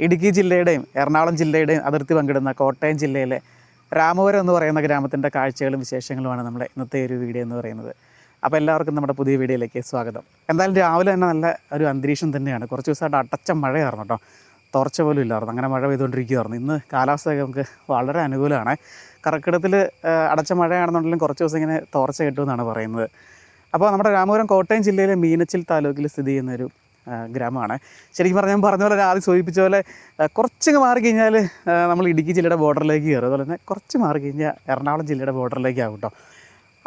ഇടുക്കി ജില്ലയുടെയും എറണാകുളം ജില്ലയുടെയും അതിർത്തി പങ്കിടുന്ന കോട്ടയം ജില്ലയിലെ രാമപുരം എന്ന് പറയുന്ന ഗ്രാമത്തിന്റെ കാഴ്ചകളും വിശേഷങ്ങളുമാണ് നമ്മുടെ ഇന്നത്തെ ഒരു വീഡിയോ എന്ന് പറയുന്നത്. അപ്പോൾ എല്ലാവർക്കും നമ്മുടെ പുതിയ വീഡിയോയിലേക്ക് സ്വാഗതം. എന്തായാലും രാവിലെ തന്നെ നല്ല ഒരു അന്തരീക്ഷം തന്നെയാണ്. കുറച്ച് ദിവസമായിട്ട് അടച്ച മഴയായിരുന്നു കേട്ടോ. തോർച്ച പോലും ഇല്ലായിരുന്നു. അങ്ങനെ മഴ പെയ്തുകൊണ്ടിരിക്കുകയായിരുന്നു. ഇന്ന് കാലാവസ്ഥയൊക്കെ നമുക്ക് വളരെ അനുകൂലമാണ്. കർക്കിടത്തിൽ അടച്ച മഴയാണെന്നുണ്ടെങ്കിലും കുറച്ച് ദിവസം ഇങ്ങനെ തോർച്ച കിട്ടുമെന്നാണ് പറയുന്നത്. അപ്പോൾ നമ്മുടെ രാമപുരം കോട്ടയം ജില്ലയിലെ മീനച്ചിൽ താലൂക്കിൽ സ്ഥിതി ചെയ്യുന്ന ഒരു ആ, ഗ്രാമമാണ്. ശരിക്കും പറഞ്ഞാൽ ഞാൻ പറഞ്ഞ പോലെ ആദ്യം സൂചിപ്പിച്ച പോലെ കുറച്ചങ്ങ് മാറി കഴിഞ്ഞാൽ നമ്മൾ ഇടുക്കി ജില്ലയുടെ ബോർഡറിലേക്ക് കയറും. അതുപോലെ തന്നെ കുറച്ച് മാറി കഴിഞ്ഞാൽ എറണാകുളം ജില്ലയുടെ ബോർഡറിലേക്ക് ആകും കേട്ടോ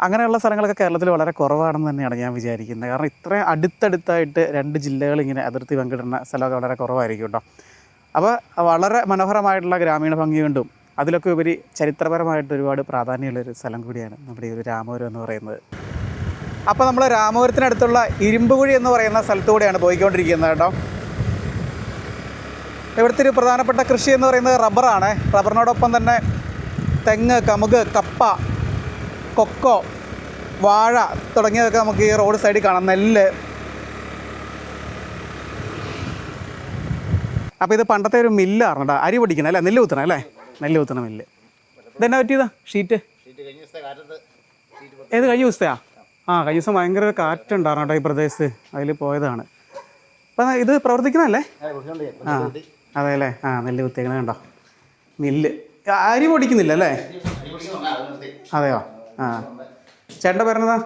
അങ്ങനെയുള്ള സ്ഥലങ്ങളൊക്കെ കേരളത്തിൽ വളരെ കുറവാണെന്ന് തന്നെയാണ് ഞാൻ വിചാരിക്കുന്നത്. കാരണം ഇത്രയും അടുത്തടുത്തായിട്ട് രണ്ട് ജില്ലകൾ ഇങ്ങനെ അതിർത്തി പങ്കിടുന്ന സ്ഥലമൊക്കെ വളരെ കുറവായിരിക്കും കേട്ടോ അപ്പോൾ വളരെ മനോഹരമായിട്ടുള്ള ഗ്രാമീണ ഭംഗി കൊണ്ടും അതിലൊക്കെ ഉപരി ചരിത്രപരമായിട്ട് ഒരുപാട് പ്രാധാന്യമുള്ളൊരു സ്ഥലം കൂടിയാണ് നമ്മുടെ ഈ ഒരു രാമപുരം എന്ന് പറയുന്നത്. അപ്പോൾ നമ്മൾ രാമപുരത്തിനടുത്തുള്ള ഇരുമ്പുകുഴി എന്ന് പറയുന്ന സ്ഥലത്തുകൂടെയാണ് പോയിക്കൊണ്ടിരിക്കുന്നത് കേട്ടോ. ഇവിടുത്തെ ഒരു പ്രധാനപ്പെട്ട കൃഷി എന്ന് പറയുന്നത് റബ്ബറാണ്. റബ്ബറിനോടൊപ്പം തന്നെ തെങ്ങ് കമുക് കപ്പ കൊക്കോ വാഴ തുടങ്ങിയതൊക്കെ നമുക്ക് ഈ റോഡ് സൈഡിൽ കാണാം. നെല്ല്. അപ്പോൾ ഇത് പണ്ടത്തെ ഒരു മില്ലാണ് കേട്ടോ. അരി പൊടിക്കണം അല്ലേ? നെല്ല് കുത്തണം അല്ലേ? നെല്ല് കുത്തണ മില്ല് ഇതെന്നാ പറ്റിയതാ? ഷീറ്റ്? ഏത് കഴിഞ്ഞ ദിവസത്തെയാ? ആ കഴിഞ്ഞ ദിവസം ഭയങ്കര ഒരു കാറ്റുണ്ടായിരുന്നു കേട്ടോ ഈ പ്രദേശത്ത്. അതിൽ പോയതാണ്. അപ്പം ഇത് പ്രവർത്തിക്കുന്നതല്ലേ? ആ അതെ അല്ലേ ആ നെല്ല് കുത്തിയേക്കണ കണ്ടോ? നെല്ല്. അരി പൊടിക്കുന്നില്ല അല്ലേ? അതെയോ? ആ. ചേട്ടന്റെ പേരെന്നതാ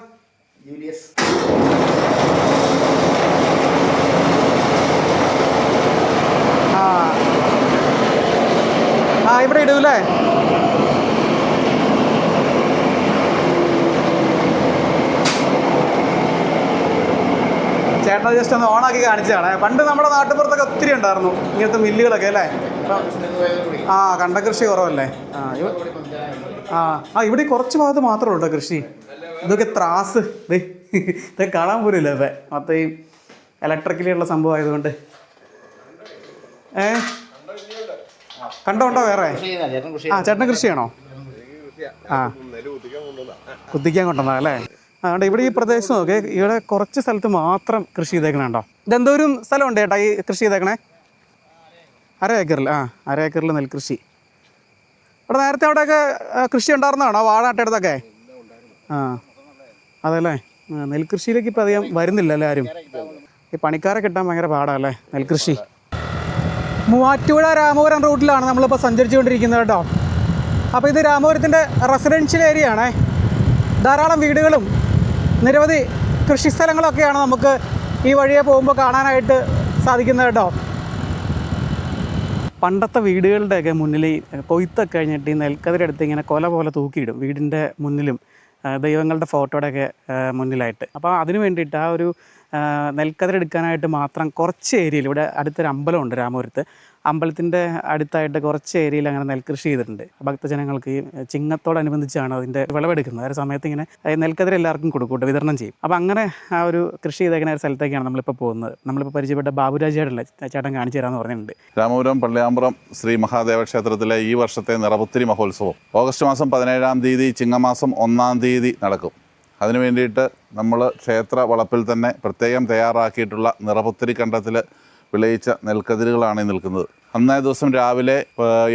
ആ. ആ ഇവിടെ ഇടൂല്ലേ ചേട്ടൻ ജസ്റ്റ് ഒന്ന് ഓണാക്കി കാണിച്ചതാണ്. പണ്ട് നമ്മുടെ നാട്ടുപുറത്തൊക്കെ ഒത്തിരി ഉണ്ടായിരുന്നു. ഇങ്ങനത്തെ മില്ലുകളൊക്കെ അല്ലേ? ആ കണ്ട കൃഷി കുറവല്ലേ? ആ ആ ആ ഇവിടെ കുറച്ച് ഭാഗത്ത് മാത്രമേ ഉള്ളൂ കൃഷി. ഇതൊക്കെ ത്രാസ്. ഇതൊക്കെ കാണാൻ പോലും ഇല്ല ഇപ്പം മൊത്തം ഈ ഇലക്ട്രിക്കലിയുള്ള സംഭവം ആയതുകൊണ്ട് ഏ? കണ്ടോ ഉണ്ടോ വേറെ ആ ചേട്ടൻ കൃഷിയാണോ ആ കുത്തിക്കാൻ കൊണ്ടുവന്നാ അല്ലേ? ആ കണ്ടോ ഇവിടെ ഈ പ്രദേശം നോക്കേ. ഇവിടെ കുറച്ച് സ്ഥലത്ത് മാത്രം കൃഷി ചെയ്തേക്കണുണ്ടോ ഇതെന്തോരം സ്ഥലമുണ്ട് ചേട്ടാ ഈ കൃഷി ചെയ്തേക്കണേ? അര ഏക്കറിൽ ആ അര ഏക്കറിൽ നെൽകൃഷി. ഇവിടെ നേരത്തെ അവിടെയൊക്കെ കൃഷി ഉണ്ടായിരുന്നതാണോ? വാഴ നട്ടെടുത്തൊക്കെ ആ അതല്ലേ? നെൽകൃഷിയിലേക്ക് ഇപ്പം അധികം വരുന്നില്ല എല്ലാവരും ഈ പണിക്കാരെ കിട്ടാൻ ഭയങ്കര പാടാല്ലേ നെൽകൃഷി. മൂവാറ്റുപുഴ രാമപുരം റൂട്ടിലാണ് നമ്മളിപ്പോൾ സഞ്ചരിച്ചുകൊണ്ടിരിക്കുന്നത് കേട്ടോ. അപ്പോൾ ഇത് രാമപുരത്തിന്റെ റെസിഡൻഷ്യൽ ഏരിയ ആണേ. ധാരാളം വീടുകളും നിരവധി കൃഷിസ്ഥലങ്ങളൊക്കെയാണ് നമുക്ക് ഈ വഴിയെ പോകുമ്പോൾ കാണാനായിട്ട് സാധിക്കുന്നത് കേട്ടോ. പണ്ടത്തെ വീടുകളുടെയൊക്കെ മുന്നിൽ കൊയ്ത്തൊക്കെ കഴിഞ്ഞിട്ട് ഈ നെൽക്കതിരെടുത്ത് ഇങ്ങനെ കൊല പോലെ തൂക്കിയിടും വീടിന്റെ മുന്നിലും ദൈവങ്ങളുടെ ഫോട്ടോയുടെയൊക്കെ മുന്നിലായിട്ട്. അപ്പോൾ അതിന് വേണ്ടിയിട്ട് ആ ഒരു നെൽക്കതിരെടുക്കാനായിട്ട് മാത്രം കുറച്ച് ഏരിയയിൽ ഇവിടെ അടുത്തൊരു അമ്പലമുണ്ട് രാമപുരത്ത് അമ്പലത്തിന്റെ അടുത്തായിട്ട് കുറച്ച് ഏരിയയിൽ അങ്ങനെ നെൽകൃഷി ചെയ്തിട്ടുണ്ട്. ഭക്തജനങ്ങൾക്ക് ഈ ചിങ്ങത്തോടനുബന്ധിച്ചാണ് അതിന്റെ വിളവെടുക്കുന്നത്. ആ ഒരു സമയത്ത് ഇങ്ങനെ നെൽക്കതിരെ എല്ലാവർക്കും കൊടുക്കൂട്ട് വിതരണം ചെയ്യും. അപ്പോൾ അങ്ങനെ ആ ഒരു കൃഷി ചെയ്തേക്കുന്ന ഒരു സ്ഥലത്തേക്കാണ് നമ്മളിപ്പോൾ പോകുന്നത്. നമ്മളിപ്പോൾ പരിചയപ്പെട്ട ബാബുരാജ് ചേട്ടനല്ലേ ചേട്ടൻ കാണിച്ചു തരാമെന്ന് പറഞ്ഞിട്ടുണ്ട്. രാമപുരം പള്ളിയാമ്പുറം ശ്രീ മഹാദേവ ക്ഷേത്രത്തിലെ ഈ വർഷത്തെ നിറപുത്തിരി മഹോത്സവം. ഓഗസ്റ്റ് മാസം പതിനേഴാം തീയതി ചിങ്ങമാസം ഒന്നാം തീയതി നടക്കും. അതിനു വേണ്ടിയിട്ട് നമ്മൾ ക്ഷേത്ര വളപ്പിൽ തന്നെ പ്രത്യേകം തയ്യാറാക്കിയിട്ടുള്ള നിറപുത്തിരി കണ്ടത്തിൽ വിളയിച്ച നെൽക്കതിരുകളാണ് നിൽക്കുന്നത്. അന്നേ ദിവസം രാവിലെ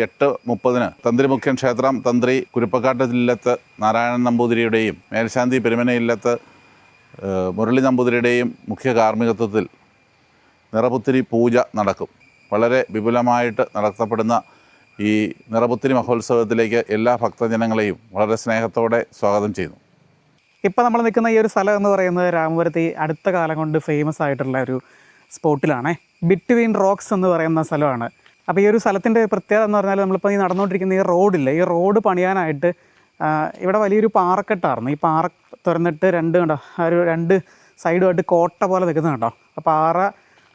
എട്ട് മുപ്പതിന് തന്ത്രിമുഖ്യൻ ക്ഷേത്രം തന്ത്രി കുരുപ്പക്കാട്ട് ഇല്ലത്ത് നാരായണൻ നമ്പൂതിരിയുടെയും മേൽശാന്തി പെരുമന ഇല്ലത്ത് മുരളി നമ്പൂതിരിയുടെയും മുഖ്യ കാർമ്മികത്വത്തിൽ നിറപുത്തിരി പൂജ നടക്കും. വളരെ വിപുലമായിട്ട് നടത്തപ്പെടുന്ന ഈ നിറപുത്തിരി മഹോത്സവത്തിലേക്ക് എല്ലാ ഭക്തജനങ്ങളെയും വളരെ സ്നേഹത്തോടെ സ്വാഗതം ചെയ്യുന്നു. ഇപ്പോൾ നമ്മൾ നിൽക്കുന്ന ഈ ഒരു സ്ഥലം എന്ന് പറയുന്നത് രാമപുരത്ത് അടുത്ത കാലം കൊണ്ട് ഫേമസ് ആയിട്ടുള്ള ഒരു സ്പോട്ടിലാണ്. ബിറ്റ്വീൻ റോക്സ് എന്ന് പറയുന്ന സ്ഥലമാണ്. അപ്പോൾ ഈ ഒരു സ്ഥലത്തിന്റെ പ്രത്യേകത എന്ന് പറഞ്ഞാൽ നമ്മളിപ്പോൾ ഈ നടന്നുകൊണ്ടിരിക്കുന്ന ഈ റോഡില്ല ഈ റോഡ് പണിയാനായിട്ട് ഇവിടെ വലിയൊരു പാറക്കെട്ടായിരുന്നു. ഈ പാറ തുറന്നിട്ട് രണ്ട് കണ്ടോ ഒരു രണ്ട് സൈഡുമായിട്ട് കോട്ട പോലെ നിൽക്കുന്നത് കണ്ടോ. ആ പാറ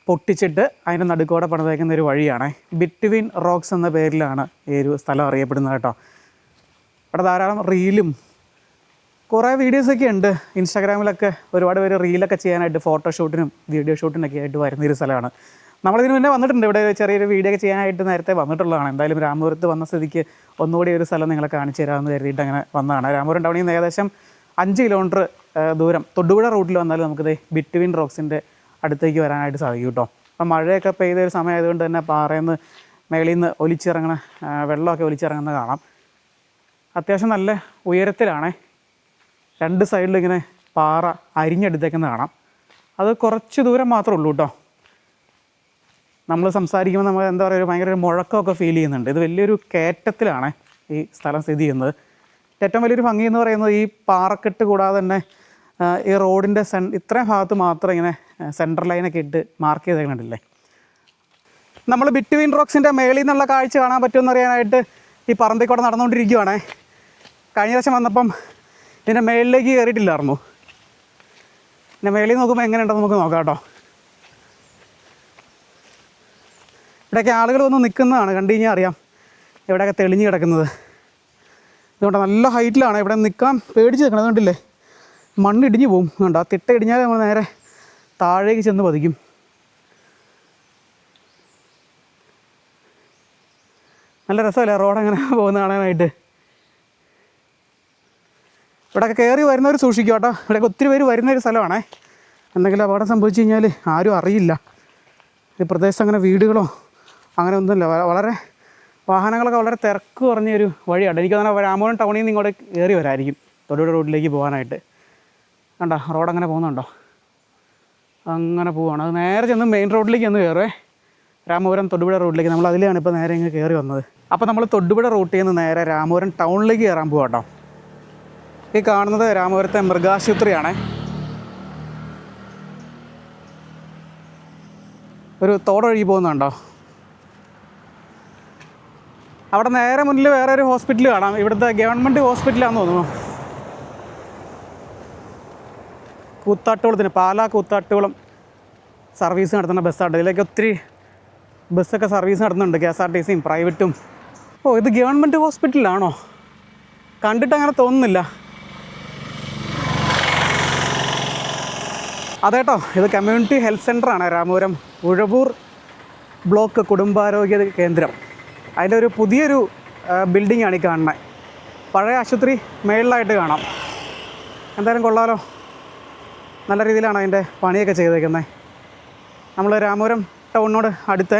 പൊട്ടിച്ചിട്ട് അതിന്റെ നടുക്കോടെ പണിതേക്കുന്ന ഒരു വഴിയാണ്. ബിറ്റ്വീൻ റോക്സ് എന്ന പേരിലാണ് ഈ ഒരു സ്ഥലം അറിയപ്പെടുന്നത് കേട്ടോ. ഇവിടെ ധാരാളം റീലും കുറേ വീഡിയോസൊക്കെ ഉണ്ട്. ഇൻസ്റ്റാഗ്രാമിലൊക്കെ ഒരുപാട് പേര് റീലൊക്കെ ചെയ്യാനായിട്ട് ഫോട്ടോഷൂട്ടിനും വീഡിയോ ഷൂട്ടിനൊക്കെ ആയിട്ട് വരുന്ന ഒരു സ്ഥലമാണ്. നമ്മളിതിന് മുന്നേ വന്നിട്ടുണ്ട്. ഇവിടെ ചെറിയൊരു വീഡിയോ ഒക്കെ ചെയ്യാനായിട്ട് നേരത്തെ വന്നിട്ടുള്ളതാണ്. എന്തായാലും രാമപുരത്ത് വന്ന സ്ഥിതിക്ക് ഒന്നുകൂടി ഒരു സ്ഥലം നിങ്ങളെ കാണിച്ചു തരാമെന്ന് കരുതിയിട്ട് അങ്ങനെ വന്നതാണ്. രാമപുരം ടൗണിൽ നിന്ന് ഏകദേശം അഞ്ച് കിലോമീറ്റർ ദൂരം തൊടുപുഴ റൂട്ടിൽ വന്നാൽ നമുക്കിത് ബിറ്റ്വീൻ റോക്സിന്റെ അടുത്തേക്ക് വരാനായിട്ട് സാധിക്കും കേട്ടോ. അപ്പം മഴയൊക്കെ പെയ്ത ഒരു സമയമായതുകൊണ്ട് തന്നെ പാറയിൽ നിന്ന് മേളിൽ നിന്ന് ഒലിച്ചിറങ്ങണ വെള്ളമൊക്കെ ഒലിച്ചിറങ്ങുന്നത് കാണാം. അത്യാവശ്യം നല്ല ഉയരത്തിലാണ്. രണ്ട് സൈഡിൽ ഇങ്ങനെ പാറ അരിഞ്ഞെടുത്തേക്കുന്നത് കാണാം. അത് കുറച്ച് ദൂരം മാത്രമേ ഉള്ളൂ കേട്ടോ നമ്മൾ സംസാരിക്കുമ്പോൾ നമ്മൾ എന്താ പറയുക ഒരു ഭയങ്കര ഒരു മുഴക്കമൊക്കെ ഫീൽ ചെയ്യുന്നുണ്ട്. ഇത് വലിയൊരു കയറ്റത്തിലാണ് ഈ സ്ഥലം സ്ഥിതി ചെയ്യുന്നത്. ഏറ്റവും വലിയൊരു ഭംഗി എന്ന് പറയുന്നത് ഈ പാറക്കെട്ട് കൂടാതെ തന്നെ ഈ റോഡിന്റെ സെൻ ഇത്രയും ഭാഗത്ത് മാത്രം ഇങ്ങനെ സെൻട്രൽ ലൈനൊക്കെ ഇട്ട് മാർക്ക് ചെയ്തേക്കണില്ലേ നമ്മൾ ബിറ്റ്വീൻ റോക്സിന്റെ മേളിൽ നിന്നുള്ള കാഴ്ച കാണാൻ പറ്റുമെന്ന് അറിയാനായിട്ട് ഈ പറമ്പിക്കൂടെ നടന്നുകൊണ്ടിരിക്കുവാണേ. കഴിഞ്ഞ പ്രാവശ്യം വന്നപ്പം ഇതിന്റെ മേളിലേക്ക് കയറിയിട്ടില്ലായിരുന്നു പിന്നെ മേളിൽ നോക്കുമ്പോൾ എങ്ങനെയുണ്ടെന്ന് നമുക്ക് നോക്കാം കേട്ടോ. ഇവിടെയൊക്കെ ആളുകൾ വന്ന് നിൽക്കുന്നതാണ് കണ്ടു കഴിഞ്ഞാൽ അറിയാം ഇവിടെയൊക്കെ തെളിഞ്ഞ് കിടക്കുന്നത്. അതുകൊണ്ട് നല്ല ഹൈറ്റിലാണ് ഇവിടെ നിൽക്കാൻ പേടിച്ച് നിൽക്കണം കണ്ടില്ലേ? മണ്ണിടിഞ്ഞ് പോവും പോകും കണ്ടോ? ആ തിട്ട ഇടിഞ്ഞാൽ നമ്മൾ നേരെ താഴേക്ക് ചെന്ന് പതിക്കും. നല്ല രസമല്ലേ? റോഡ് അങ്ങനെ പോകുന്ന കാണാനായിട്ട്. ഇവിടെയൊക്കെ കയറി വരുന്നവർ സൂക്ഷിക്കുക കേട്ടോ. ഇവിടെയൊക്കെ ഒത്തിരി പേര് വരുന്ന ഒരു സ്ഥലമാണേ. എന്തെങ്കിലും അപകടം സംഭവിച്ചു കഴിഞ്ഞാൽ ആരും അറിയില്ല. ഈ പ്രദേശത്ത് അങ്ങനെ വീടുകളോ അങ്ങനെ ഒന്നുമില്ല. വളരെ വാഹനങ്ങളൊക്കെ വളരെ തിരക്ക് കുറഞ്ഞ ഒരു വഴിയാണ്. എനിക്ക് അങ്ങനെ രാമപുരം ടൗണിൽ നിന്ന് ഇങ്ങോട്ട് കയറി വരായിരിക്കും. തൊടുപുഴ റോഡിലേക്ക് പോകാനായിട്ട്. കണ്ടോ? റോഡ് അങ്ങനെ പോകുന്നുണ്ടോ? അങ്ങനെ പോവാണ്. അത് നേരെ ചെന്ന് മെയിൻ റോഡിലേക്ക് ഒന്ന് കയറുവേ. രാമപുരം തൊടുപുഴ റോഡിലേക്ക്. നമ്മൾ അതിലാണ് ഇപ്പോൾ നേരെ ഇങ്ങ് കയറി വന്നത്. അപ്പോൾ നമ്മൾ തൊടുപുഴ റൂട്ടിൽ നിന്ന് നേരെ രാമപുരം ടൗണിലേക്ക് കയറാൻ പോകാം കേട്ടോ. ഈ കാണുന്നത് രാമപുരത്തെ മൃഗാശുപത്രിയാണ്. ഒരു തോടൊഴുകി പോകുന്നുണ്ടോ? അവിടെ നേരെ മുന്നിൽ വേറെ ഒരു ഹോസ്പിറ്റൽ കാണാം. ഇവിടുത്തെ ഗവൺമെന്റ് ഹോസ്പിറ്റലാണെന്ന് തോന്നുന്നു. കൂത്താട്ടുകുളത്തിന് പാലാ കൂത്താട്ടുകുളം സർവീസ് നടത്തുന്ന ബസ്സാണ്. ഇതിലേക്ക് ഒത്തിരി ബസ്സൊക്കെ സർവീസ് നടത്തുന്നുണ്ട്. കെ എസ് ആർ ടി സിയും പ്രൈവറ്റും. ഓ ഇത് ഗവൺമെന്റ് ഹോസ്പിറ്റലാണോ? കണ്ടിട്ട് അങ്ങനെ തോന്നുന്നില്ല. അതേട്ടോ ഇത് കമ്മ്യൂണിറ്റി ഹെൽത്ത് സെന്ററാണ് രാമപുരം ഉഴവൂർ ബ്ലോക്ക് കുടുംബാരോഗ്യ കേന്ദ്രം. അതിന്റെ ഒരു പുതിയൊരു ബിൽഡിങ്ങാണ് ഈ കാണുന്നത് പഴയ ആശുപത്രി മേളിലായിട്ട് കാണാം. എന്തായാലും കൊള്ളാലോ. നല്ല രീതിയിലാണ് അതിന്റെ പണിയൊക്കെ ചെയ്തേക്കുന്നത് നമ്മൾ രാമപുരം ടൗണിനോട് അടുത്ത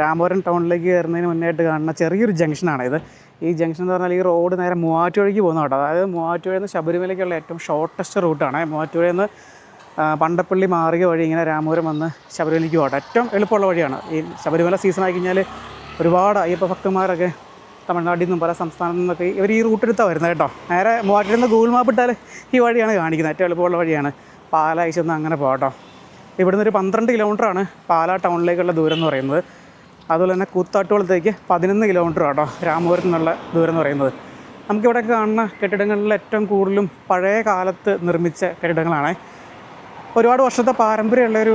രാമപുരം ടൗണിലേക്ക് കയറുന്നതിന് മുന്നായിട്ട് കാണുന്ന ചെറിയൊരു ജംഗ്ഷനാണ് ഇത്. ഈ ജംഗ്ഷൻ എന്ന് പറഞ്ഞാൽ ഈ റോഡ് നേരെ മൂവാറ്റുപുഴയ്ക്ക് പോകുന്ന കേട്ടോ. അതായത് മൂവാറ്റുപുഴയിൽ നിന്ന് ശബരിമലയ്ക്കുള്ള ഏറ്റവും ഷോർട്ടസ്റ്റ് റൂട്ടാണ് മൂവാറ്റുപുഴയിൽ നിന്ന് പണ്ടപ്പള്ളി മാറിയ വഴി ഇങ്ങനെ രാമപുരം വന്ന് ശബരിമലയ്ക്ക് പോകട്ടെ ഏറ്റവും എളുപ്പമുള്ള വഴിയാണ്. ഈ ശബരിമല സീസൺ ആയി കഴിഞ്ഞാൽ ഒരുപാട് അയ്യപ്പ ഭക്തന്മാരൊക്കെ തമിഴ്നാട്ടിൽ നിന്നും പല സംസ്ഥാനത്തു നിന്നൊക്കെ ഇവർ ഈ റൂട്ടെടുത്താണ് വരുന്നത് കേട്ടോ. നേരെ മൂവാറ്റിൽ നിന്ന് ഗൂഗിൾ മാപ്പ് ഇട്ടാൽ ഈ വഴിയാണ് കാണിക്കുന്നത്. ഏറ്റവും എളുപ്പമുള്ള വഴിയാണ്. പാലാ ചെന്ന് അങ്ങനെ പോകട്ടോ ഇവിടുന്ന് ഒരു പന്ത്രണ്ട് കിലോമീറ്ററാണ് പാല ടൗണിലേക്കുള്ള ദൂരം എന്ന് പറയുന്നത്. അതുപോലെ തന്നെ കൂത്താട്ടുകുളത്തേക്ക് പതിനൊന്ന് കിലോമീറ്റർ കേട്ടോ രാമപുരത്ത് നിന്നുള്ള ദൂരം എന്ന് പറയുന്നത്. നമുക്കിവിടെ കാണുന്ന കെട്ടിടങ്ങളിൽ ഏറ്റവും കൂടുതലും പഴയ കാലത്ത് നിർമ്മിച്ച കെട്ടിടങ്ങളാണ്. ഒരുപാട് വർഷത്തെ പാരമ്പര്യമുള്ള ഒരു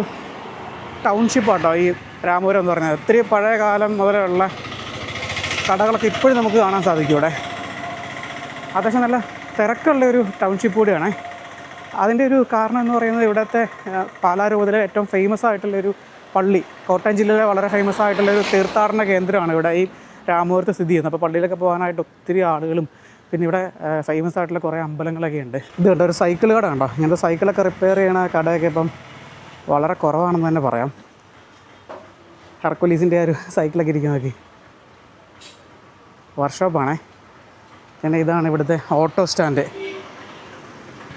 ടൗൺഷിപ്പ് കേട്ടോ ഈ രാമപുരം എന്ന് പറഞ്ഞാൽ ഒത്തിരി പഴയ കാലം മുതലുള്ള കടകളൊക്കെ ഇപ്പോഴും നമുക്ക് കാണാൻ സാധിക്കും ഇവിടെ. അത്യാവശ്യം നല്ല തിരക്കുള്ള ഒരു ടൗൺഷിപ്പ് കൂടിയാണ്. അതിന്റെ ഒരു കാരണം എന്ന് പറയുന്നത് ഇവിടുത്തെ പാലാരൂപത്തിലെ ഏറ്റവും ഫേമസ് ആയിട്ടുള്ള ഒരു പള്ളി. കോട്ടയം ജില്ലയിലെ വളരെ ഫേമസ് ആയിട്ടുള്ള ഒരു തീർത്ഥാടന കേന്ദ്രമാണ് ഇവിടെ ഈ രാമപുരത്ത് സ്ഥിതി ചെയ്യുന്നത്. അപ്പോൾ പള്ളിയിലൊക്കെ പോകാനായിട്ട് ഒത്തിരി ആളുകളും പിന്നെ ഇവിടെ ഫേമസ് ആയിട്ടുള്ള കുറേ അമ്പലങ്ങളൊക്കെ ഉണ്ട്. ഇത് കണ്ടോ ഒരു സൈക്കിൾ കട കണ്ടോ? ഇങ്ങനത്തെ സൈക്കിളൊക്കെ റിപ്പയർ ചെയ്യണ കടയൊക്കെ ഇപ്പം വളരെ കുറവാണെന്ന് തന്നെ പറയാം. ഹർക്കുലീസിന്റെ ആ ഒരു സൈക്കിളൊക്കെ ഇരിക്കുന്ന നോക്കി. വർക്ക്ഷോപ്പാണേ പിന്നെ ഇതാണ് ഇവിടുത്തെ ഓട്ടോ സ്റ്റാൻഡ്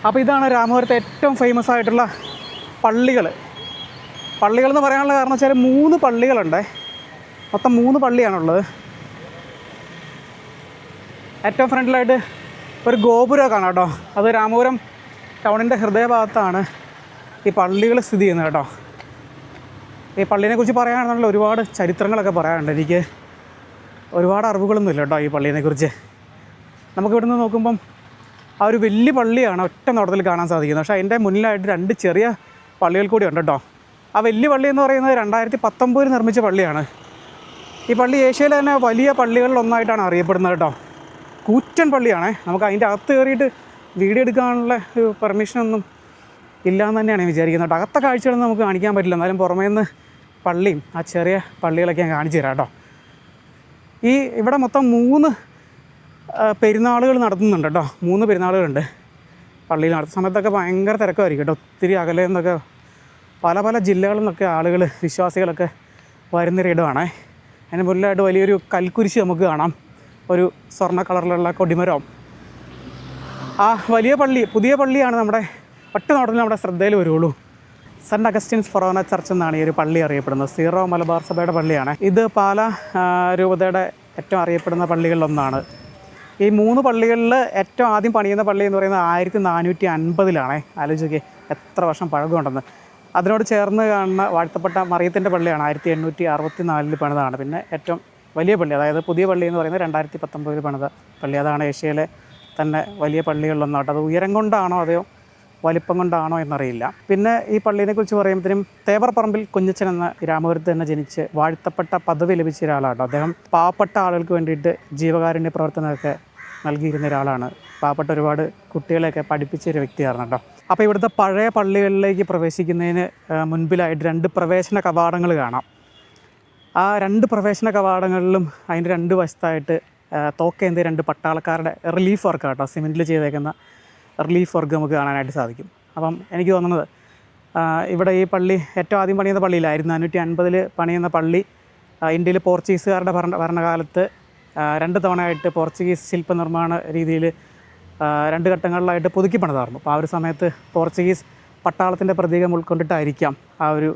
അപ്പോൾ ഇതാണ് രാമപുരത്തെ ഏറ്റവും ഫേമസ് ആയിട്ടുള്ള പള്ളികൾ പള്ളികളെന്ന് പറയാനുള്ള കാരണം വെച്ചാൽ മൂന്ന് പള്ളികളുണ്ട്. മൊത്തം മൂന്ന് പള്ളിയാണുള്ളത്. ഏറ്റവും ഫ്രണ്ടിലായിട്ട് ഒരു ഗോപുരം കാണാം കേട്ടോ. അത് രാമപുരം ടൗണിന്റെ ഹൃദയഭാഗത്താണ് ഈ പള്ളികൾ സ്ഥിതി ചെയ്യുന്നത് കേട്ടോ. ഈ പള്ളിനെ കുറിച്ച് പറയാനാണെന്നുള്ള ഒരുപാട് ചരിത്രങ്ങളൊക്കെ പറയാനുണ്ട്. എനിക്ക് ഒരുപാട് അറിവുകളൊന്നും ഇല്ല കേട്ടോ ഈ പള്ളീനെ കുറിച്ച്. നമുക്ക് ഇവിടുന്ന് നോക്കുമ്പം ആ ഒരു വലിയ പള്ളിയാണ് ഒറ്റ നോട്ടത്തിൽ കാണാൻ സാധിക്കുന്നത്. പക്ഷേ അതിന്റെ മുന്നിലായിട്ട് രണ്ട് ചെറിയ പള്ളികൾ കൂടി ഉണ്ട് കേട്ടോ. ആ വലിയ പള്ളി എന്ന് പറയുന്നത് രണ്ടായിരത്തി പത്തൊമ്പതിൽ നിർമ്മിച്ച പള്ളിയാണ്. ഈ പള്ളി ഏഷ്യയിലെ തന്നെ വലിയ പള്ളികളിൽ ഒന്നായിട്ടാണ് അറിയപ്പെടുന്നത് കേട്ടോ. കൂറ്റൻ പള്ളിയാണേ. നമുക്ക് അതിന്റെ അകത്ത് കയറിയിട്ട് വീഡിയോ എടുക്കാനുള്ള ഒരു പെർമിഷനൊന്നും ഇല്ല എന്ന് തന്നെയാണ് ഞാൻ വിചാരിക്കുന്നത് കേട്ടോ. അകത്തെ കാഴ്ചകളൊന്നും നമുക്ക് കാണിക്കാൻ പറ്റില്ല. എന്നാലും പുറമേ നിന്ന് പള്ളിയും ആ ചെറിയ പള്ളികളൊക്കെ ഞാൻ കാണിച്ചു തരാം കേട്ടോ. ഈ ഇവിടെ മൊത്തം മൂന്ന് പെരുന്നാളുകൾ നടത്തുന്നുണ്ട് കേട്ടോ. മൂന്ന് പെരുന്നാളുകളുണ്ട് പള്ളിയിൽ നടത്തുന്ന സമയത്തൊക്കെ ഭയങ്കര തിരക്കായിരിക്കും കേട്ടോ. ഒത്തിരി അകലെ നിന്നൊക്കെ പല പല ജില്ലകളിൽ നിന്നൊക്കെ ആളുകൾ വിശ്വാസികളൊക്കെ വരുന്നൊരിടമാണ്. അതിന് മുന്നിലായിട്ട് വലിയൊരു കൽക്കുരിശ് നമുക്ക് കാണാം. ഒരു സ്വർണ കളറിലുള്ള കൊടിമരവും ആ വലിയ പള്ളി പുതിയ പള്ളിയാണ് നമ്മുടെ ഒറ്റ നമ്മുടെ ശ്രദ്ധയിൽ വരുള്ളൂ. സെന്റ് അഗസ്റ്റിൻസ് ഫൊറോന ചർച്ച് എന്നാണ് ഈ ഒരു പള്ളി അറിയപ്പെടുന്നത്. സീറോ മലബാർ സഭയുടെ പള്ളിയാണ്. ഇത് പാല രൂപതയുടെ ഏറ്റവും അറിയപ്പെടുന്ന പള്ളികളിലൊന്നാണ്. ഈ മൂന്ന് പള്ളികളിൽ ഏറ്റവും ആദ്യം പണിയുന്ന പള്ളി എന്ന് പറയുന്നത് ആയിരത്തി നാനൂറ്റി അൻപതിലാണേ ആലോചിക്കുക എത്ര വർഷം പഴക്കമുണ്ടെന്ന്. അതിനോട് ചേർന്ന് കാണുന്ന വാഴ്ത്തപ്പെട്ട മറിയത്തിന്റെ പള്ളിയാണ് ആയിരത്തി എണ്ണൂറ്റി അറുപത്തി നാലിൽ പണിതാണ്. പിന്നെ ഏറ്റവും വലിയ പള്ളി അതായത് പുതിയ പള്ളി എന്ന് പറയുന്നത് രണ്ടായിരത്തി പത്തൊമ്പതിൽ പണിത പള്ളി. അതാണ് ഏഷ്യയിലെ തന്നെ വലിയ പള്ളികളിലൊന്നാട്ടോ അത് ഉയരം കൊണ്ടാണോ അതെയോ വലിപ്പം കൊണ്ടാണോ എന്നറിയില്ല. പിന്നെ ഈ പള്ളീനെക്കുറിച്ച് പറയുമ്പോഴത്തേനും തേവർപ്പറമ്പിൽ കുഞ്ഞച്ചൻ എന്ന ഗ്രാമപുരത്ത് തന്നെ ജനിച്ച് വാഴ്ത്തപ്പെട്ട പദവി ലഭിച്ച ഒരാളാട്ടോ അദ്ദേഹം പാവപ്പെട്ട ആളുകൾക്ക് വേണ്ടിയിട്ട് ജീവകാരുണ്യ പ്രവർത്തനമൊക്കെ നൽകിയിരുന്ന ഒരാളാണ്. പാവപ്പെട്ട ഒരുപാട് കുട്ടികളെയൊക്കെ പഠിപ്പിച്ച ഒരു വ്യക്തിയായിരുന്നു കേട്ടോ. അപ്പോൾ ഇവിടുത്തെ പഴയ പള്ളികളിലേക്ക് പ്രവേശിക്കുന്നതിന് മുൻപിലായിട്ട് രണ്ട് പ്രവേശന കവാടങ്ങൾ കാണാം. ആ രണ്ട് പ്രവേശന കവാടങ്ങളിലും അതിന്റെ രണ്ട് വശത്തായിട്ട് തോക്കേന്ത് രണ്ട് പട്ടാളക്കാരുടെ റിലീഫ് വർക്ക് കേട്ടോ സിമെന്റിൽ ചെയ്തേക്കുന്ന റിലീഫ് വർക്ക് നമുക്ക് കാണാനായിട്ട് സാധിക്കും. അപ്പം എനിക്ക് തോന്നുന്നത് ഇവിടെ ഈ പള്ളി ഏറ്റവും ആദ്യം പണിയുന്ന പള്ളിയില്ല ആയിരത്തി നാനൂറ്റി അൻപതിൽ പണിയുന്ന പള്ളി ഇന്ത്യയിൽ പോർച്ചുഗീസുകാരുടെ ഭരണ ഭരണകാലത്ത് രണ്ട് തവണയായിട്ട് പോർച്ചുഗീസ് ശില്പനിർമ്മാണ രീതിയിൽ രണ്ട് ഘട്ടങ്ങളിലായിട്ട് പുതുക്കി പണിതായിരുന്നു അപ്പോൾ ആ ഒരു സമയത്ത് പോർച്ചുഗീസ് പട്ടാളത്തിന്റെ പ്രതീകം ഉൾക്കൊണ്ടിട്ടായിരിക്കാം ആ ഒരു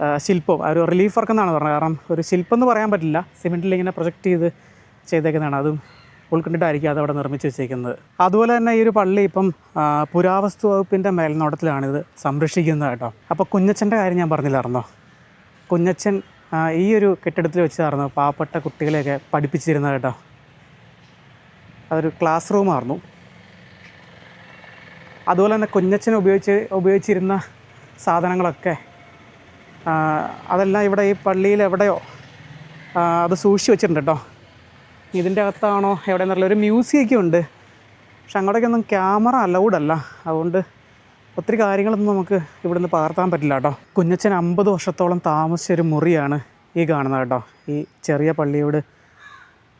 ആ, ശില്പം ആ ഒരു റിലീഫ് വർക്ക് എന്നാണ് പറഞ്ഞത്. കാരണം ഒരു ശില്പം എന്ന് പറയാൻ പറ്റില്ല. സിമെന്റിൽ ഇങ്ങനെ പ്രൊജക്റ്റ് ചെയ്ത് ചെയ്തേക്കുന്നതാണ്. അതും ഉൾക്കൊണ്ടിട്ടായിരിക്കും അത് അവിടെ നിർമ്മിച്ച് വെച്ചേക്കുന്നത്. അതുപോലെ തന്നെ ഈ ഒരു പള്ളി ഇപ്പം പുരാവസ്തു വകുപ്പിന്റെ മേൽനോട്ടത്തിലാണിത് സംരക്ഷിക്കുന്നത് കേട്ടോ. അപ്പോൾ കുഞ്ഞച്ചന്റെ കാര്യം ഞാൻ പറഞ്ഞില്ലായിരുന്നോ? കുഞ്ഞച്ചൻ ഈ ഒരു കെട്ടിടത്തിൽ വെച്ചായിരുന്നു പാവപ്പെട്ട കുട്ടികളെയൊക്കെ പഠിപ്പിച്ചിരുന്നത് കേട്ടോ. അതൊരു ക്ലാസ് റൂമായിരുന്നു അതുപോലെ തന്നെ കുഞ്ഞച്ചൻ ഉപയോഗിച്ച് ഉപയോഗിച്ചിരുന്ന സാധനങ്ങളൊക്കെ അതെല്ലാം ഇവിടെ ഈ പള്ളിയിൽ എവിടെയോ അത് സൂക്ഷിച്ച് വെച്ചിട്ടുണ്ട് കേട്ടോ ഇതിന്റെ അകത്താണോ എവിടെയെന്നുള്ള ഒരു മ്യൂസിയൊക്കെ ഉണ്ട്. പക്ഷെ അങ്ങോട്ടേക്കൊന്നും ക്യാമറ അലൗഡ് അല്ല. അതുകൊണ്ട് ഒത്തിരി കാര്യങ്ങളൊന്നും നമുക്ക് ഇവിടെ നിന്ന് പകർത്താൻ പറ്റില്ല കേട്ടോ കുഞ്ഞച്ചൻ അമ്പത് വർഷത്തോളം താമസിച്ചൊരു മുറിയാണ് ഈ കാണുന്നത് കേട്ടോ ഈ ചെറിയ പള്ളിയോട്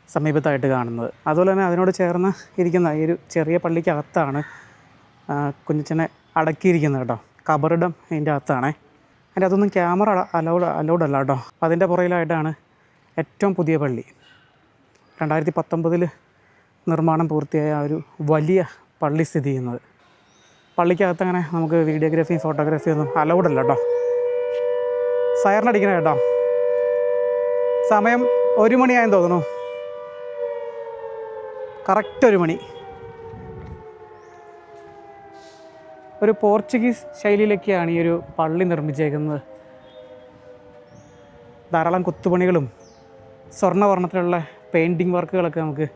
സമീപത്തായിട്ട് കാണുന്നത്. അതുപോലെ തന്നെ അതിനോട് ചേർന്ന് ഇരിക്കുന്ന ഈ ഒരു ചെറിയ പള്ളിക്കകത്താണ് കുഞ്ഞച്ചനെ അടക്കിയിരിക്കുന്നത് കേട്ടോ കബറിടം അതിന്റെ അകത്താണേ. അതിന്റെ അതൊന്നും ക്യാമറ അലൗഡ് അലൗഡ് അല്ല കേട്ടോ. അതിന്റെ പുറകിലായിട്ടാണ് ഏറ്റവും പുതിയ പള്ളി. രണ്ടായിരത്തി പത്തൊമ്പതിൽ നിർമ്മാണം പൂർത്തിയായ ഒരു വലിയ പള്ളി സ്ഥിതി ചെയ്യുന്നത്. പള്ളിക്കകത്ത് അങ്ങനെ നമുക്ക് വീഡിയോഗ്രാഫി ഫോട്ടോഗ്രാഫി ഒന്നും അലൗഡ് അല്ല കേട്ടോ. സയറിനടിക്കണ കേട്ടോ. സമയം ഒരു മണിയായെന്ന് തോന്നുന്നു. കറക്റ്റ് ഒരു മണി. ഒരു പോർച്ചുഗീസ് ശൈലിയിലൊക്കെയാണ് ഈ ഒരു പള്ളി നിർമ്മിച്ചേക്കുന്നത്. ധാരാളം കുത്തുപണികളും സ്വർണവർണത്തിലുള്ള പെയിന്റിങ് വർക്കുകളൊക്കെ നമുക്ക്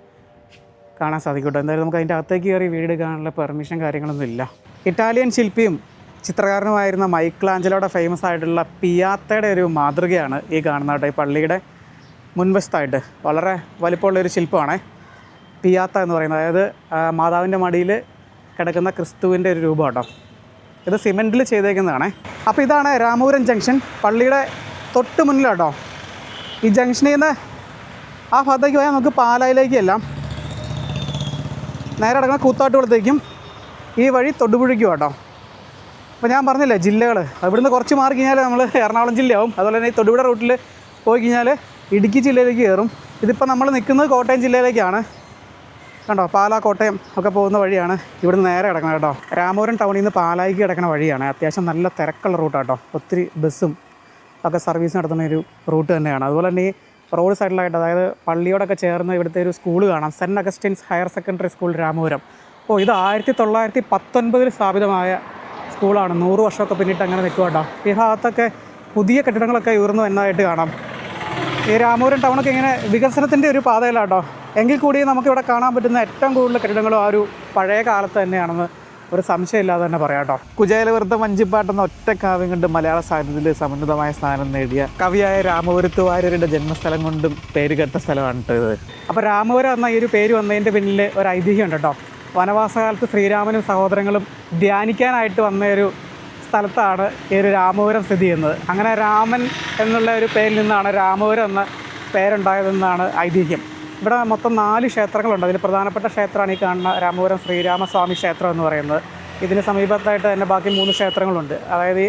കാണാൻ സാധിക്കും എന്തായാലും നമുക്ക് അതിന്റെ അകത്തേക്ക് കയറി വീട് കാണാനുള്ള പെർമിഷൻ കാര്യങ്ങളൊന്നും ഇല്ല. ഇറ്റാലിയൻ ശില്പിയും ചിത്രകാരനുമായിരുന്ന മൈക്കിളാഞ്ചലോയുടെ ഫേമസ് ആയിട്ടുള്ള പിയാത്തയുടെ ഒരു മാതൃകയാണ് ഈ കാണുന്ന ഈ പള്ളിയുടെ മുൻവശത്തായിട്ട് വളരെ വലിപ്പമുള്ള ഒരു ശില്പമാണ് പിയാത്ത എന്ന് പറയുന്നത്. അതായത് മാതാവിന്റെ മടിയിൽ കിടക്കുന്ന ക്രിസ്തുവിന്റെ ഒരു രൂപം കേട്ടോ. ഇത് സിമെന്റിൽ ചെയ്തേക്കുന്നതാണേ. അപ്പോൾ ഇതാണ് രാമപുരം ജംഗ്ഷൻ. പള്ളിയുടെ തൊട്ട് മുന്നിലാട്ടോ ഈ ജംഗ്ഷനിൽ നിന്ന് ആ ഭാഗത്തേക്ക് പോയാൽ നമുക്ക് പാലായിലേക്ക് എല്ലാം. നേരെ കിടക്കുന്ന കൂത്താട്ടുകുളത്തേക്കും ഈ വഴി തൊടുപുഴയ്ക്കും കേട്ടോ. അപ്പോൾ ഞാൻ പറഞ്ഞില്ലേ ജില്ലകൾ. അവിടുന്ന് കുറച്ച് മാറി കഴിഞ്ഞാൽ നമ്മൾ എറണാകുളം ജില്ലയാവും. അതുപോലെ തന്നെ ഈ തൊടുപുഴ റൂട്ടിൽ പോയി കഴിഞ്ഞാൽ ഇടുക്കി ജില്ലയിലേക്ക് കയറും. ഇതിപ്പോൾ നമ്മൾ നിൽക്കുന്നത് കോട്ടയം ജില്ലയിലേക്കാണ്. കണ്ടോ പാലാ കോട്ടയം ഒക്കെ പോകുന്ന വഴിയാണ് ഇവിടുന്ന് നേരെ കിടക്കണം കേട്ടോ. രാമപുരം ടൗണിൽ നിന്ന് പാലായിക്ക് കിടക്കുന്ന വഴിയാണ്. അത്യാവശ്യം നല്ല തിരക്കുള്ള റൂട്ടാട്ടോ ഒത്തിരി ബസ്സും ഒക്കെ സർവീസ് നടത്തുന്ന ഒരു റൂട്ട് തന്നെയാണ്. അതുപോലെ തന്നെ ഈ റോഡ് സൈഡിലായിട്ട് അതായത് പള്ളിയോടൊക്കെ ചേർന്ന് ഇവിടുത്തെ ഒരു സ്കൂൾ കാണാം. Saint Augustine's higher secondary school Ramapuram ഓ ഇത് ആയിരത്തി തൊള്ളായിരത്തി പത്തൊൻപതിൽ സ്ഥാപിതമായ സ്കൂളാണ് നൂറ് വർഷമൊക്കെ പിന്നിട്ട് അങ്ങനെ നിൽക്കുക കേട്ടോ. ഈ ഭാഗത്തൊക്കെ പുതിയ കെട്ടിടങ്ങളൊക്കെ ഉയർന്നു വന്നതായിട്ട് കാണാം. ഈ രാമപുരം ടൗണൊക്കെ ഇങ്ങനെ വികസനത്തിന്റെ ഒരു പാതയിലാട്ടോ എങ്കിൽ കൂടി നമുക്കിവിടെ കാണാൻ പറ്റുന്ന ഏറ്റവും കൂടുതൽ കെട്ടിടങ്ങളും ആ ഒരു പഴയ കാലത്ത് തന്നെയാണെന്ന് ഒരു സംശയമില്ലാതെ തന്നെ പറയാം കേട്ടോ. കുചേലവൃത്ത മഞ്ചിപ്പാട്ടെന്ന ഒറ്റ കാവ്യം കൊണ്ട് മലയാള സാഹിത്യത്തിൽ സമുന്നതമായ സ്ഥാനം നേടിയ കവിയായ രാമപുരത്ത് വാര്യരുടെ ജന്മസ്ഥലം കൊണ്ടും പേര് കേട്ട സ്ഥലമാണ് ഇത്. അപ്പോൾ രാമപുരം എന്ന ഈ ഒരു പേര് വന്നതിന്റെ പിന്നിൽ ഒരു ഐതിഹ്യം ഉണ്ട് കേട്ടോ. വനവാസകാലത്ത് ശ്രീരാമനും സഹോദരങ്ങളും ധ്യാനിക്കാനായിട്ട് വന്ന ഒരു സ്ഥലത്താണ് ഈ ഒരു രാമപുരം സ്ഥിതി ചെയ്യുന്നത്. അങ്ങനെ രാമൻ എന്നുള്ള ഒരു പേരിൽ നിന്നാണ് രാമപുരം എന്ന പേരുണ്ടായതെന്നാണ് ഐതിഹ്യം. ഇവിടെ മൊത്തം നാല് ക്ഷേത്രങ്ങളുണ്ട്. അതിൽ പ്രധാനപ്പെട്ട ക്ഷേത്രമാണ് ഈ കാണുന്ന രാമപുരം ശ്രീരാമസ്വാമി ക്ഷേത്രം എന്ന് പറയുന്നത്. ഇതിന് സമീപത്തായിട്ട് തന്നെ ബാക്കി മൂന്ന് ക്ഷേത്രങ്ങളുണ്ട്. അതായത്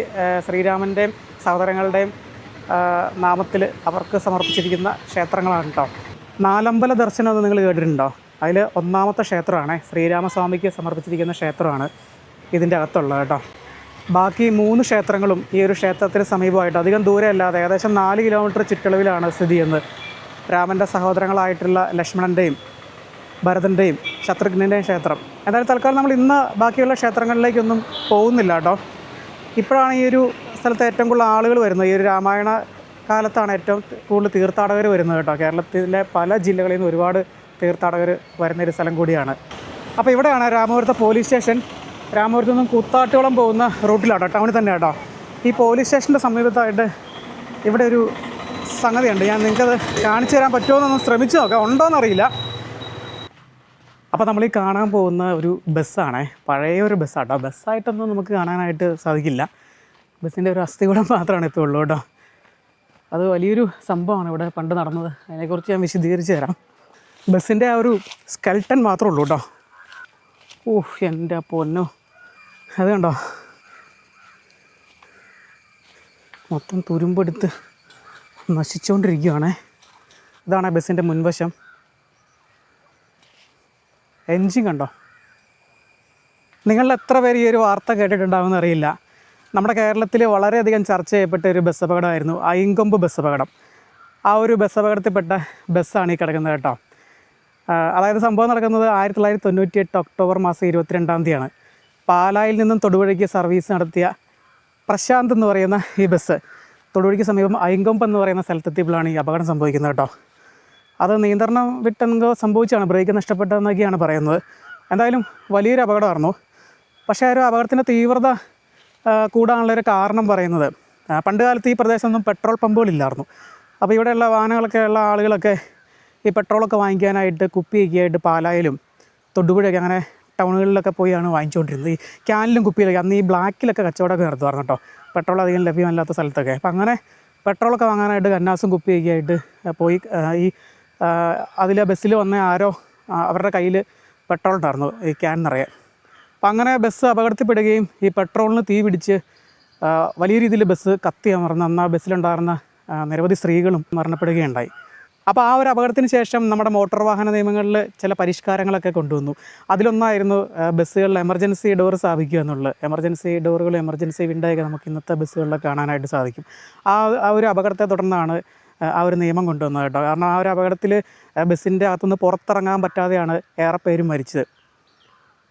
ശ്രീരാമന്റെയും സഹോദരങ്ങളുടെയും നാമത്തിൽ അവർക്ക് സമർപ്പിച്ചിരിക്കുന്ന ക്ഷേത്രങ്ങളാണ് കേട്ടോ. നാലമ്പല ദർശനം എന്ന് നിങ്ങൾ കേട്ടിട്ടുണ്ടോ? അതിൽ ഒന്നാമത്തെ ക്ഷേത്രമാണ്. ശ്രീരാമസ്വാമിക്ക് സമർപ്പിച്ചിരിക്കുന്ന ക്ഷേത്രമാണ് ഇതിന്റെ അകത്തുള്ളത് കേട്ടോ. ബാക്കി മൂന്ന് ക്ഷേത്രങ്ങളും ഈ ഒരു ക്ഷേത്രത്തിന് സമീപമായിട്ട് അധികം ദൂരമല്ലാതെ ഏകദേശം നാല് കിലോമീറ്റർ ചുറ്റളവിലാണ് സ്ഥിതി ചെയ്യുന്നത്. രാമന്റെ സഹോദരങ്ങളായിട്ടുള്ള ലക്ഷ്മണന്റെയും ഭരതന്റെയും ശത്രുഘ്നന്റെയും ക്ഷേത്രം. എന്തായാലും തൽക്കാലം നമ്മൾ ഇന്ന് ബാക്കിയുള്ള ക്ഷേത്രങ്ങളിലേക്കൊന്നും പോകുന്നില്ല കേട്ടോ. ഇപ്പോഴാണ് ഈ ഒരു സ്ഥലത്ത് ഏറ്റവും കൂടുതൽ ആളുകൾ വരുന്നത്. ഈ ഒരു രാമായണ കാലത്താണ് ഏറ്റവും കൂടുതൽ തീർത്ഥാടകർ വരുന്നത് കേട്ടോ. കേരളത്തിലെ പല ജില്ലകളിൽ നിന്ന് ഒരുപാട് തീർത്ഥാടകർ വരുന്ന ഒരു സ്ഥലം കൂടിയാണ്. അപ്പോൾ ഇവിടെയാണ് രാമപുരത്തെ പോലീസ് സ്റ്റേഷൻ. രാമപുരത്ത് നിന്നും കൂത്താട്ടുകുളം പോകുന്ന റൂട്ടിലാണ് കേട്ടോ. ടൗണിൽ തന്നെ കേട്ടോ. ഈ പോലീസ് സ്റ്റേഷന്റെ സമീപത്തായിട്ട് ഇവിടെ ഒരു സംഗതിയുണ്ട്. ഞാൻ നിങ്ങൾക്കത് കാണിച്ചു തരാൻ പറ്റുമോ എന്നൊന്ന് ശ്രമിച്ചു നോക്കാം. ഉണ്ടോയെന്നറിയില്ല അപ്പോൾ നമ്മൾ ഈ കാണാൻ പോകുന്ന ഒരു ബസ്സാണേ. പഴയ ഒരു ബസ്സാണ് ബസ്സാട്ടോ. ബസ്സായിട്ടൊന്നും നമുക്ക് കാണാനായിട്ട് സാധിക്കില്ല. ബസ്സിന്റെ ഒരു അസ്ഥികൂടം മാത്രമാണ് ഇപ്പോൾ ഉള്ളൂ കേട്ടോ. അത് വലിയൊരു സംഭവമാണ് ഇവിടെ പണ്ട് നടന്നത്. അതിനെക്കുറിച്ച് ഞാൻ വിശദീകരിച്ച് തരാം. ബസ്സിന്റെ ആ ഒരു സ്കെൽട്ടൺ മാത്രമേ ഉള്ളൂ കേട്ടോ. ഓഹ് എന്റെ പൊന്നോ. അത് കണ്ടോ? മൊത്തം തുരുമ്പെടുത്ത് നശിച്ചുകൊണ്ടിരിക്കുകയാണേ ഇതാണ് ആ ബസ്സിന്റെ മുൻവശം. എൻജിൻ കണ്ടോ? നിങ്ങളിൽ എത്ര പേര് ഈ ഒരു വാർത്ത കേട്ടിട്ടുണ്ടാവുമെന്ന് അറിയില്ല. നമ്മുടെ കേരളത്തിൽ വളരെയധികം ചർച്ച ചെയ്യപ്പെട്ട ഒരു ബസ് അപകടമായിരുന്നു അയിങ്കൊമ്പ് ബസ് അപകടം ആ ഒരു ബസ് അപകടത്തിൽപ്പെട്ട ബസ്സാണ് ഈ കിടക്കുന്നത് കേട്ടോ. അതായത് സംഭവം നടക്കുന്നത് ആയിരത്തി തൊള്ളായിരത്തി തൊണ്ണൂറ്റി എട്ട് ഒക്ടോബർ മാസം ഇരുപത്തിരണ്ടാം തീയതിയാണ്. പാലായിൽ നിന്നും തൊടുപുഴയ്ക്ക് സർവീസ് നടത്തിയ പ്രശാന്ത് എന്ന് പറയുന്ന ഈ ബസ് തൊടുപുഴയ്ക്ക് സമീപം അയങ്കൊമ്പ് എന്ന് പറയുന്ന സ്ഥലത്തെത്തിയപ്പോഴാണ് ഈ അപകടം സംഭവിക്കുന്നത് കേട്ടോ. അത് നിയന്ത്രണം വിട്ടെന്തോ സംഭവിച്ചാണ് ബ്രേക്ക് നഷ്ടപ്പെട്ടതെന്നൊക്കെയാണ് പറയുന്നത്. എന്തായാലും വലിയൊരു അപകടമായിരുന്നു. പക്ഷേ ആ ഒരു അപകടത്തിന്റെ തീവ്രത കൂടാനുള്ളൊരു കാരണം പറയുന്നത് പണ്ട് കാലത്ത് ഈ പ്രദേശത്തൊന്നും പെട്രോൾ പമ്പുകളില്ലായിരുന്നു അപ്പോൾ ഇവിടെയുള്ള വാഹനങ്ങളൊക്കെ ഉള്ള ആളുകളൊക്കെ ഈ പെട്രോളൊക്കെ വാങ്ങിക്കാനായിട്ട് കുപ്പിയൊക്കെ ആയിട്ട് പാലായിലും തൊടുപുഴയൊക്കെ അങ്ങനെ ടൗണുകളിലൊക്കെ പോയാണ് വാങ്ങിച്ചുകൊണ്ടിരുന്നത്. ഈ ക്യാനിലും കുപ്പിയിലൊക്കെ അന്ന് ഈ ബ്ലാക്കിലൊക്കെ കച്ചവടമൊക്കെ നടത്തുമായിരുന്നു കേട്ടോ. പെട്രോൾ അധികം ലഭ്യമല്ലാത്ത സ്ഥലത്തൊക്കെ. അപ്പം അങ്ങനെ പെട്രോളൊക്കെ വാങ്ങാനായിട്ട് കന്നാസും കുപ്പിയൊക്കെ ആയിട്ട് പോയി ഈ അതിൽ ബസ്സിൽ വന്ന ആരോ അവരുടെ കയ്യിൽ പെട്രോൾ ഉണ്ടായിരുന്നു ഈ ക്യാൻ നിറയെ. അപ്പം അങ്ങനെ ബസ് അപകടത്തിൽപ്പെടുകയും ഈ പെട്രോളിന് തീ പിടിച്ച് വലിയ രീതിയിൽ ബസ് കത്തി അമർന്ന് അന്ന് ആ ബസ്സിലുണ്ടായിരുന്ന നിരവധി സ്ത്രീകളും മരണപ്പെടുകയുണ്ടായി. അപ്പോൾ ആ ഒരു അപകടത്തിന് ശേഷം നമ്മുടെ മോട്ടോർ വാഹന നിയമങ്ങളിൽ ചില പരിഷ്കാരങ്ങളൊക്കെ കൊണ്ടുവന്നു. അതിലൊന്നായിരുന്നു ബസ്സുകളിൽ എമർജൻസി ഡോർ സ്ഥാപിക്കുക എന്നുള്ളത് എമർജൻസി ഡോറുകൾ എമർജൻസി വിൻഡോയൊക്കെ നമുക്ക് ഇന്നത്തെ ബസ്സുകളിൽ കാണാനായിട്ട് സാധിക്കും. ആ ആ ഒരു അപകടത്തെ തുടർന്നാണ് ആ ഒരു നിയമം കൊണ്ടുവന്നത് കേട്ടോ. കാരണം ആ ഒരു അപകടത്തിൽ ബസ്സിന്റെ അകത്തുനിന്ന് പുറത്തിറങ്ങാൻ പറ്റാതെയാണ് ഏറെ പേരും മരിച്ചത്.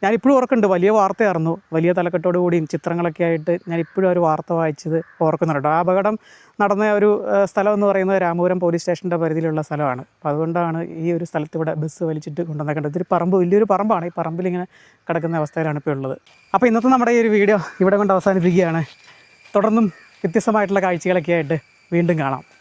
ഞാനിപ്പോഴും ഓർക്കുന്നുണ്ട് വലിയ വാർത്തയായിരുന്നു. വലിയ തലക്കെട്ടോടു കൂടിയും ചിത്രങ്ങളൊക്കെ ആയിട്ട് ഞാൻ ഇപ്പോഴും ഒരു വാർത്ത വായിച്ചത് ഓർക്കുന്നുണ്ട്. ആ അപകടം നടന്ന ഒരു സ്ഥലം എന്ന് പറയുന്നത് രാമപുരം പോലീസ് സ്റ്റേഷന്റെ പരിധിയിലുള്ള സ്ഥലമാണ്. അപ്പോൾ അതുകൊണ്ടാണ് ഈ ഒരു സ്ഥലത്ത് ഇവിടെ ബസ് വലിച്ചിട്ട് കൊണ്ടുവന്നേക്കേണ്ടത് ഇതൊരു പറമ്പ് വലിയൊരു പറമ്പാണ്. ഈ പറമ്പിൽ ഇങ്ങനെ കിടക്കുന്ന അവസ്ഥയിലാണ് ഇപ്പോൾ ഉള്ളത്. അപ്പോൾ ഇന്നത്തെ നമ്മുടെ ഈ ഒരു വീഡിയോ ഇവിടെ കൊണ്ട് അവസാനിപ്പിക്കുകയാണ്. തുടർന്നും വ്യത്യസ്തമായിട്ടുള്ള കാഴ്ചകളൊക്കെ ആയിട്ട് വീണ്ടും കാണാം.